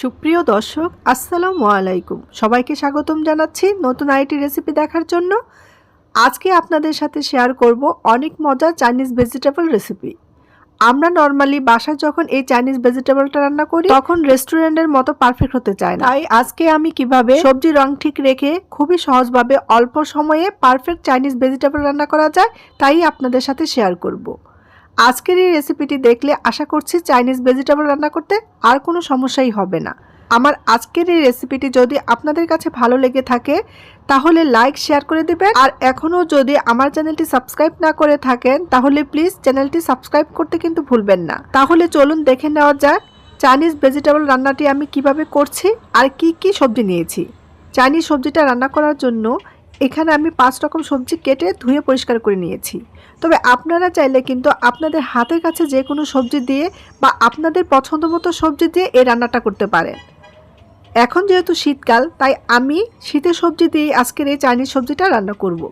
সুপ্রিয় দর্শক, আসসালামু আলাইকুম। সবাইকে স্বাগতম জানাচ্ছি নতুন আইটি রেসিপি দেখার জন্য। আজকে আপনাদের সাথে শেয়ার করব অনেক মজার চাইনিজ ভেজিটেবল রেসিপি। আমরা নর্মালি বাসায় যখন এই চাইনিজ ভেজিটেবলটা রান্না করি, তখন রেস্টুরেন্টের মতো পারফেক্ট হতে চায় না। তাই আজকে আমি কীভাবে সবজি রং ঠিক রেখে খুবই সহজভাবে অল্প সময়ে পারফেক্ট চাইনিজ ভেজিটেবল রান্না করা যায়, তাই আপনাদের সাথে শেয়ার করব। আজকের এই রেসিপিটি দেখলে আশা করছি চাইনিজ ভেজিটেবল রান্না করতে আর কোনো সমস্যাই হবে না। আমার আজকের এই রেসিপিটি যদি আপনাদের কাছে ভালো লেগে থাকে, তাহলে লাইক শেয়ার করে দেবেন। আর এখনও যদি আমার চ্যানেলটি সাবস্ক্রাইব না করে থাকেন, তাহলে প্লিজ চ্যানেলটি সাবস্ক্রাইব করতে কিন্তু ভুলবেন না। তাহলে চলুন দেখে নেওয়া যাক চাইনিজ ভেজিটেবল রান্নাটি আমি কীভাবে করছি আর কি কি সবজি নিয়েছি। চাইনিজ সবজিটা রান্না করার জন্য এখানে আমি পাঁচ রকম সবজি কেটে ধুয়ে পরিষ্কার করে নিয়েছি। তবে আপনারা চাইলে কিন্তু আপনাদের হাতের কাছে যে কোনো সবজি দিয়ে বা আপনাদের পছন্দ মতো সবজি দিয়ে এই রান্নাটা করতে পারেন। এখন যেহেতু শীতকাল, তাই আমি শীতের সবজি দিয়ে আজকের এই চাইনিজ সবজিটা রান্না করব।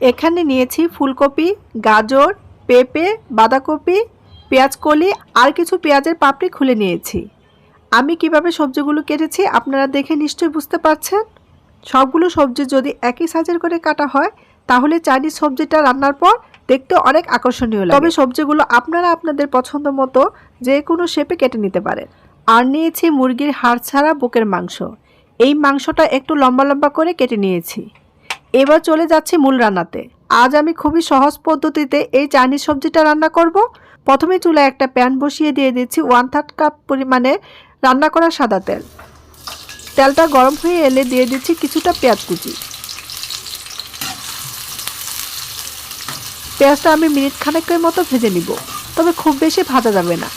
এখানে নিয়েছি ফুলকপি, গাজর, পেঁপে, বাঁধাকপি, পেঁয়াজকলি আর কিছু পেঁয়াজের পাপড়ি খুলে নিয়েছি। আমি কীভাবে সবজিগুলো কেটেছি আপনারা দেখে নিশ্চয়ই বুঝতে পারছেন। সবগুলো সবজি যদি একই সাইজের করে কাটা হয়, তাহলে চাইনিজ সবজিটা রান্নার পর দেখতে অনেক আকর্ষণীয় লাগে। তবে সবজিগুলো আপনারা আপনাদের পছন্দ মতো যে কোনো শেপে কেটে নিতে পারেন। আর নিয়েছি মুরগির হাড় ছাড়া বুকের মাংস। এই মাংসটা একটু লম্বা লম্বা করে কেটে নিয়েছি। এবার চলে যাচ্ছি মূল রান্নাতে। আজ আমি খুবই সহজ পদ্ধতিতে এই চাইনিজ সবজিটা রান্না করব। প্রথমে চুলায় একটা প্যান বসিয়ে দিয়ে দিচ্ছি ওয়ান থার্ড কাপ পরিমাণে রান্না করা সাদা তেল। তেলটা গরম হয়ে এলে দিয়ে দিচ্ছি কিছুটা পেঁয়াজ কুচি। পেঁয়াজটা আমি মিনিট খানেকের মতো ভেজে নিব, তবে খুব বেশি ভাজা যাবে না।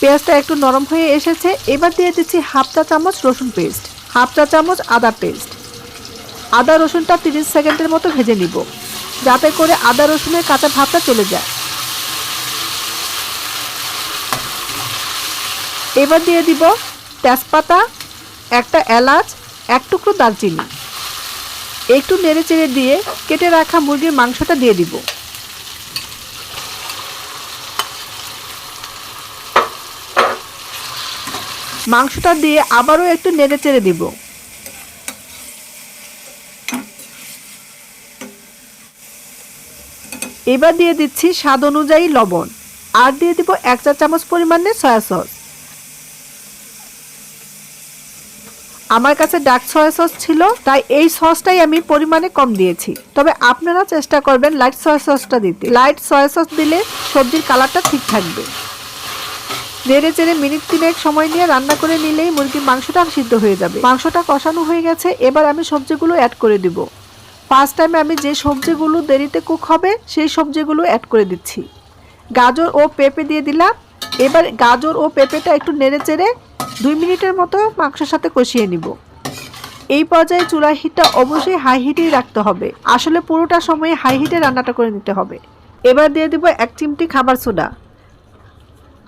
পেঁয়াজটা একটু নরম হয়ে এসেছে, এবার দিয়ে দিচ্ছি হাফ চা চামচ রসুন পেস্ট, হাফ চা চামচ আদা পেস্ট। আদা রসুনটা তিরিশ সেকেন্ডের মতো ভেজে নিব, যাতে করে আদা রসুনের কাঁচা ভাবটা চলে যায়। এবার দিয়ে দিব তেজপাতা, একটা এলাচ, এক টুকরো দারচিনি। একটু নেড়ে চেড়ে দিয়ে কেটে রাখা মুরগির মাংসটা দিয়ে দিব। মাংসটা দিয়ে আবারও একটু নেড়ে চেড়ে দিব। এবার দিয়ে দিচ্ছি স্বাদ অনুযায়ী লবণ। আর দিয়ে দিব এক চা চামচ পরিমাণে সয়া সস। আমার কাছে ডার্ক সয়া সস ছিল, তাই এই সসটাই আমি পরিমাণে কম দিয়েছি। তবে আপনারা চেষ্টা করবেন লাইট সয়া সসটা দিতে। লাইট সয়া সস দিলে সবজির কালারটা ঠিক থাকবে। নেড়ে চেড়ে মিনিট তিনেক সময় নিয়ে রান্না করে নিলেই মুরগির মাংসটা সিদ্ধ হয়ে যাবে। মাংসটা কষানো হয়ে গেছে, এবার আমি সবজিগুলো অ্যাড করে দিব। ফার্স্ট টাইমে আমি যে সবজিগুলো দেরিতে কুক হবে, সেই সবজিগুলো অ্যাড করে দিচ্ছি। গাজর ও পেঁপে দিয়ে দিলাম। এবার গাজর ও পেঁপেটা একটু নেড়ে চেড়ে দুই মিনিটের মতো মাংসের সাথে কষিয়ে নিব। এই পর্যায়ে চুলার হিটটা অবশ্যই হাই হিটেই রাখতে হবে। আসলে পুরোটা সময় হাই হিটে রান্নাটা করে নিতে হবে। এবার দিয়ে দিব এক চিমটি খাবার সোডা।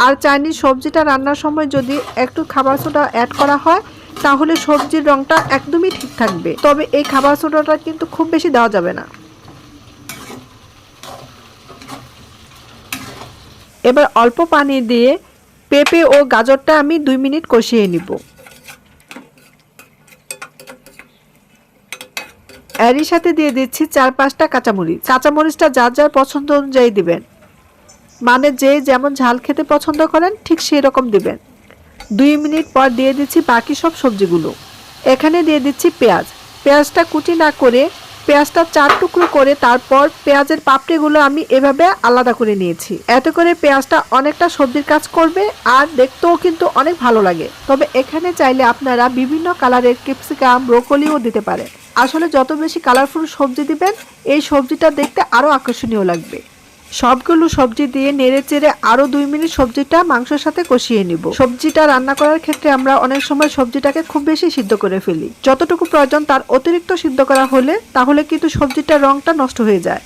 আর চাইনিজ সবজিটা রান্নার সময় যদি একটু খাবার সোডা অ্যাড করা হয়, তাহলে সবজির রংটা একদমই ঠিক থাকবে। তবে এই খাবার সোডাটা কিন্তু খুব বেশি দেওয়া যাবে না। এবার অল্প পানি দিয়ে পেঁপে ও গাজরটা আমি দুই মিনিট কষিয়ে নিব। এরই সাথে দিয়ে দিচ্ছি চার পাঁচটা কাঁচামরিচ। কাঁচামরিচটা যার যার পছন্দ অনুযায়ী দিবেন। মানে যে যেমন ঝাল খেতে পছন্দ করেন, ঠিক সেই রকম দিবেন। দুই মিনিট পর দিয়ে দিচ্ছি বাকি সব সবজিগুলো। এখানে দিয়ে দিচ্ছি পেঁয়াজ। পেঁয়াজটা কুটি না করে পেঁয়াজটা চার টুকরো করে তারপর পেঁয়াজের পাপড়িগুলো আমি এভাবে আলাদা করে নিয়েছি। এতে করে পেঁয়াজটা অনেকটা সবজির কাজ করবে আর দেখতেও কিন্তু অনেক ভালো লাগে। তবে এখানে চাইলে আপনারা বিভিন্ন কালারের ক্যাপসিকাম, ব্রোকলিও দিতে পারেন। আসলে যত বেশি কালারফুল সবজি দিবেন, এই সবজিটা দেখতে আরও আকর্ষণীয় লাগবে। সবগুলো সবজি দিয়ে নেড়ে চেড়ে আরও দুই মিনিট সবজিটা মাংসের সাথে কষিয়ে নিব। সবজিটা রান্না করার ক্ষেত্রে আমরা অনেক সময় সবজিটাকে খুব বেশি সিদ্ধ করে ফেলি। যতটুকু প্রয়োজন তার অতিরিক্ত সিদ্ধ করা হলে তাহলে কিন্তু সবজিটার রংটা নষ্ট হয়ে যায়।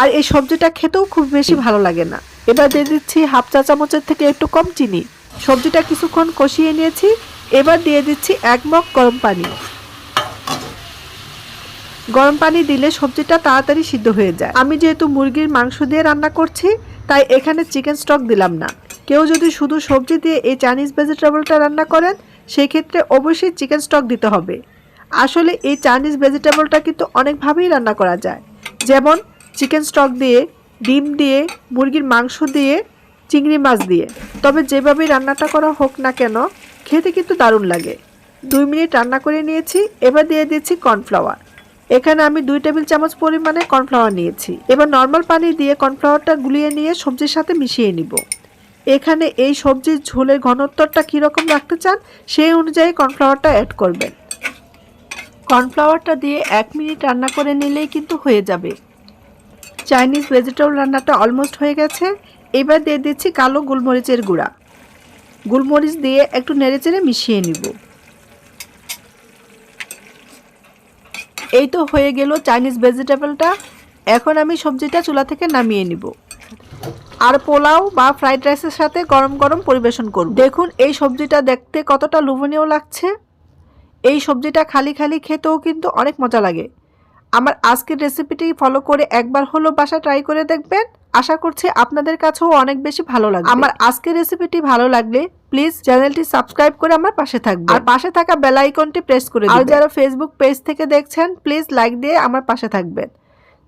আর এই সবজিটা খেতেও খুব বেশি ভালো লাগে না। এবার দিয়ে দিচ্ছি হাফ চা চামচের থেকে একটু কম চিনি। সবজিটা কিছুক্ষণ কষিয়ে নিয়েছি। এবার দিয়ে দিচ্ছি এক মগ গরম পানি। গরম পানি দিলে সবজিটা তাড়াতাড়ি সিদ্ধ হয়ে যায়। আমি যেহেতু মুরগির মাংস দিয়ে রান্না করছি, তাই এখানে চিকেন স্টক দিলাম না। কেউ যদি শুধু সবজি দিয়ে এই চাইনিজ ভেজিটেবলটা রান্না করেন সেই ক্ষেত্রে অবশ্যই চিকেন স্টক দিতে হবে। আসলে এই চাইনিজ ভেজিটেবলটা কিন্তু অনেকভাবেই রান্না করা যায়। যেমন চিকেন স্টক দিয়ে, ডিম দিয়ে, মুরগির মাংস দিয়ে, চিংড়ি মাছ দিয়ে। তবে যেভাবেই রান্নাটা করা হোক না কেন, খেতে কিন্তু দারুণ লাগে। দুই মিনিট রান্না করে নিয়েছি, এবার দিয়ে দিচ্ছি কর্নফ্লাওয়ার। এখানে আমি দুই টেবিল চামচ পরিমাণে কর্নফ্লাওয়ার নিয়েছি। এবার নর্মাল পানি দিয়ে কর্নফ্লাওয়ারটা গুলিয়ে নিয়ে সবজির সাথে মিশিয়ে নিব। এখানে এই সবজির ঝোলের ঘনত্বটা কীরকম রাখতে চান, সেই অনুযায়ী কর্নফ্লাওয়ারটা অ্যাড করবেন। কর্নফ্লাওয়ারটা দিয়ে এক মিনিট রান্না করে নিলেই কিন্তু হয়ে যাবে। চাইনিজ ভেজিটেবল রান্নাটা অলমোস্ট হয়ে গেছে। এবার দিয়ে দিচ্ছি কালো গোলমরিচের গুঁড়া। গোলমরিচ দিয়ে একটু নেড়েচেড়ে মিশিয়ে নিব। এই তো হয়ে গেল চাইনিজ ভেজিটেবলটা এখন আমি সবজিটা চুলা থেকে নামিয়ে নিব। আর পোলাও বা ফ্রাইড রাইসের সাথে গরম গরম পরিবেশন করব। দেখুন, এই সবজিটা দেখতে কতটা লোভনীয় লাগছে। এই সবজিটা খালি খালি খেতেও কিন্তু অনেক মজা লাগে। আমার আজকের রেসিপিটি ফলো করে একবার হলো বাসা ট্রাই করে দেখবেন। আশা করছি আপনাদের কাছেও অনেক বেশি ভালো লাগবে। আমার আজকের রেসিপিটি ভালো লাগলে প্লিজ চ্যানেলটি সাবস্ক্রাইব করে আমার পাশে থাকবে আর পাশে থাকা বেল আইকনটি প্রেস করে আর যারা ফেসবুক পেজ থেকে দেখছেন প্লিজ লাইক দিয়ে আমার পাশে থাকবেন।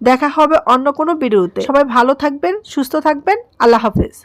দেখা হবে অন্য কোনো ভিডিওতে সবাই ভালো থাকবেন, সুস্থ থাকবেন। আল্লাহ হাফেজ।